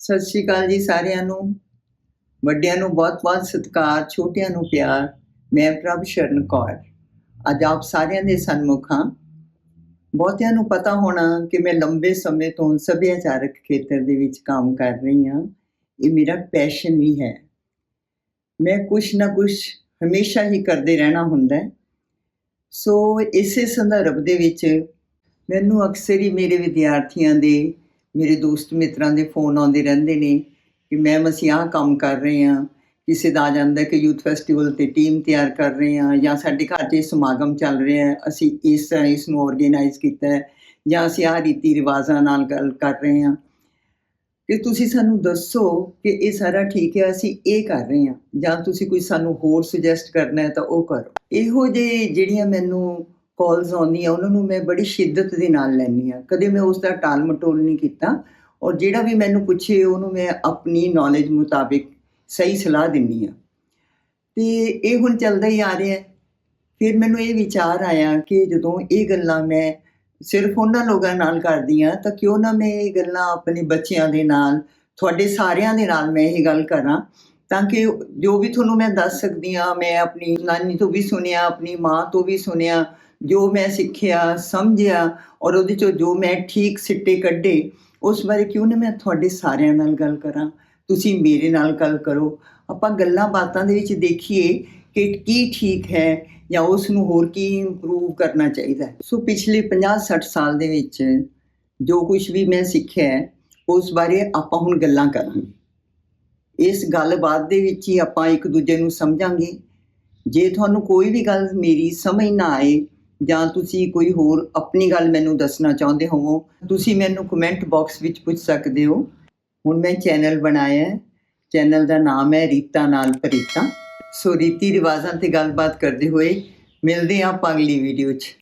ਸਤਿ ਸ਼੍ਰੀ ਅਕਾਲ ਜੀ ਸਾਰਿਆਂ ਨੂੰ। ਵੱਡਿਆਂ ਨੂੰ ਬਹੁਤ-ਬਹੁਤ ਸਤਿਕਾਰ, ਛੋਟਿਆਂ ਨੂੰ ਪਿਆਰ। ਮੈਂ ਪ੍ਰਭ ਸ਼ਰਨ ਕੌਰ। ਅੱਜ ਆਪ ਸਾਰਿਆਂ ਦੇ ਸਨਮੁਖ ਹਾਂ। ਬਹੁਤਿਆਂ ਨੂੰ ਪਤਾ ਹੋਣਾ ਕਿ ਮੈਂ ਲੰਬੇ ਸਮੇਂ ਤੋਂ ਸੱਭਿਆਚਾਰਕ ਖੇਤਰ ਦੇ ਵਿੱਚ ਕੰਮ ਕਰ ਰਹੀ ਹਾਂ। ਇਹ ਮੇਰਾ ਪੈਸ਼ਨ ਵੀ ਹੈ। ਮੈਂ ਕੁਛ ਨਾ ਕੁਛ ਹਮੇਸ਼ਾ ਹੀ ਕਰਦੇ ਰਹਿਣਾ ਹੁੰਦਾ ਸੋ ਇਸੇ ਸੰਦਰਭ ਦੇ ਵਿੱਚ ਮੈਨੂੰ ਅਕਸਰ ਹੀ ਮੇਰੇ ਵਿਦਿਆਰਥੀਆਂ ਦੇ ਮੇਰੇ ਦੋਸਤ ਮਿੱਤਰਾਂ ਦੇ ਫੋਨ ਆਉਂਦੇ ਰਹਿੰਦੇ ਨੇ ਕਿ ਮੈਮ ਅਸੀਂ ਆਹ ਕੰਮ ਕਰ ਰਹੇ ਹਾਂ। ਕਿਸੇ ਦਾ ਆ ਜਾਂਦਾ ਕਿ ਯੂਥ ਫੈਸਟੀਵਲ ਤੇ ਟੀਮ ਤਿਆਰ ਕਰ ਰਹੇ ਹਾਂ ਜਾਂ ਸਾਡੇ ਘਰ 'ਚ ਸਮਾਗਮ ਚੱਲ ਰਿਹਾ ਹੈ। ਅਸੀਂ ਇਸ ਤਰ੍ਹਾਂ ਇਸ ਨੂੰ ਆਰਗੇਨਾਈਜ਼ ਕੀਤਾ ਹੈ ਜਾਂ ਅਸੀਂ ਆਹ ਰੀਤੀ ਰਿਵਾਜ਼ਾਂ ਨਾਲ ਗੱਲ ਕਰ ਰਹੇ ਹਾਂ। ਕਿ ਤੁਸੀਂ ਸਾਨੂੰ ਦੱਸੋ ਕਿ ਇਹ ਸਾਰਾ ਠੀਕ ਹੈ, ਅਸੀਂ ਇਹ ਕਰ ਰਹੇ ਹਾਂ ਜਾਂ ਤੁਸੀਂ ਕੋਈ ਸਾਨੂੰ ਹੋਰ ਸੁਜੈਸਟ ਕਰਨਾ ਹੈ ਤਾਂ ਉਹ ਕਰੋ। ਇਹੋ ਜਿਹੇ ਜਿਹੜੀਆਂ ਮੈਨੂੰ ਕਾਲਸ ਆਉਂਦੀਆਂ ਉਹਨਾਂ ਨੂੰ ਮੈਂ ਬੜੀ ਸ਼ਿੱਦਤ ਦੇ ਨਾਲ ਲੈਂਦੀ ਹਾਂ ਕਦੇ ਮੈਂ ਉਸ ਦਾ ਟਾਲ ਮਟੋਲ ਨਹੀਂ ਕੀਤਾ ਔਰ ਜਿਹੜਾ ਵੀ ਮੈਨੂੰ ਪੁੱਛੇ, ਉਹਨੂੰ ਮੈਂ ਆਪਣੀ ਨੌਲੇਜ ਮੁਤਾਬਿਕ ਸਹੀ ਸਲਾਹ ਦਿੰਦੀ ਹਾਂ ਤੇ ਇਹ ਹੁਣ ਚੱਲਦਾ ਹੀ ਆ ਰਿਹਾ ਫਿਰ ਮੈਨੂੰ ਇਹ ਵਿਚਾਰ ਆਇਆ ਕਿ ਜਦੋਂ ਇਹ ਗੱਲਾਂ ਮੈਂ ਸਿਰਫ ਉਹਨਾਂ ਲੋਕਾਂ ਨਾਲ ਕਰਦੀ ਹਾਂ ਤਾਂ ਕਿਉਂ ਨਾ ਮੈਂ ਇਹ ਗੱਲਾਂ ਆਪਣੇ ਬੱਚਿਆਂ ਦੇ ਨਾਲ, ਤੁਹਾਡੇ ਸਾਰਿਆਂ ਦੇ ਨਾਲ ਮੈਂ ਇਹ ਗੱਲ ਕਰਾਂ, ਤਾਂ ਕਿ ਜੋ ਵੀ ਤੁਹਾਨੂੰ ਮੈਂ ਦੱਸ ਸਕਦੀ ਹਾਂ ਮੈਂ ਆਪਣੀ ਨਾਨੀ ਤੋਂ ਵੀ ਸੁਣਿਆ, ਆਪਣੀ ਮਾਂ ਤੋਂ ਵੀ ਸੁਣਿਆ ਜੋ ਮੈਂ ਸਿੱਖਿਆ, ਸਮਝਿਆ ਔਰ ਉਹਦੇ ਚੋਂ ਜੋ ਮੈਂ ਠੀਕ ਸਿੱਟੇ ਕੱਢੇ, ਉਸ ਬਾਰੇ ਕਿਉਂ ਨਾ ਮੈਂ ਤੁਹਾਡੇ ਸਾਰਿਆਂ ਨਾਲ ਗੱਲ ਕਰਾਂ? ਤੁਸੀਂ ਮੇਰੇ ਨਾਲ ਗੱਲ ਕਰੋ। ਆਪਾਂ ਗੱਲਾਂ ਬਾਤਾਂ ਦੇ ਵਿੱਚ ਦੇਖੀਏ ਕਿ ਕੀ ਠੀਕ ਹੈ ਜਾਂ ਉਸ ਨੂੰ ਹੋਰ ਕੀ ਇੰਪਰੂਵ ਕਰਨਾ ਚਾਹੀਦਾ ਸੋ ਪਿਛਲੇ 50-60 ਸਾਲ ਦੇ ਵਿੱਚ ਜੋ ਕੁਝ ਵੀ ਮੈਂ ਸਿੱਖਿਆ ਹੈ, ਉਸ ਬਾਰੇ ਆਪਾਂ ਹੁਣ ਗੱਲਾਂ ਕਰਾਂਗੇ। ਇਸ ਗੱਲਬਾਤ ਦੇ ਵਿੱਚ ਹੀ ਆਪਾਂ ਇੱਕ ਦੂਜੇ ਨੂੰ ਸਮਝਾਂਗੇ। ਜੇ ਤੁਹਾਨੂੰ ਕੋਈ ਵੀ ਗੱਲ ਮੇਰੀ ਸਮਝ ਨਾ ਆਏ ਜਾਂ ਤੁਸੀਂ ਕੋਈ ਹੋਰ ਆਪਣੀ ਗੱਲ ਮੈਨੂੰ ਦੱਸਣਾ ਚਾਹੁੰਦੇ ਹੋਵੋ, ਤੁਸੀਂ ਮੈਨੂੰ ਕਮੈਂਟ ਬਾਕਸ ਵਿੱਚ ਪੁੱਛ ਸਕਦੇ ਹੋ। ਹੁਣ ਮੈਂ ਚੈਨਲ ਬਣਾਇਆ ਹੈ। ਚੈਨਲ ਦਾ ਨਾਮ ਹੈ ਰੀਤਾ ਨਾਲ ਪਰੀਤਾ। ਸੋ ਰੀਤੀ ਰਿਵਾਜ਼ਾਂ ਤੇ ਗੱਲਬਾਤ ਕਰਦੇ ਹੋਏ ਮਿਲਦੇ ਹਾਂ ਆਪਾਂ ਅਗਲੀ ਵੀਡੀਓ 'ਚ।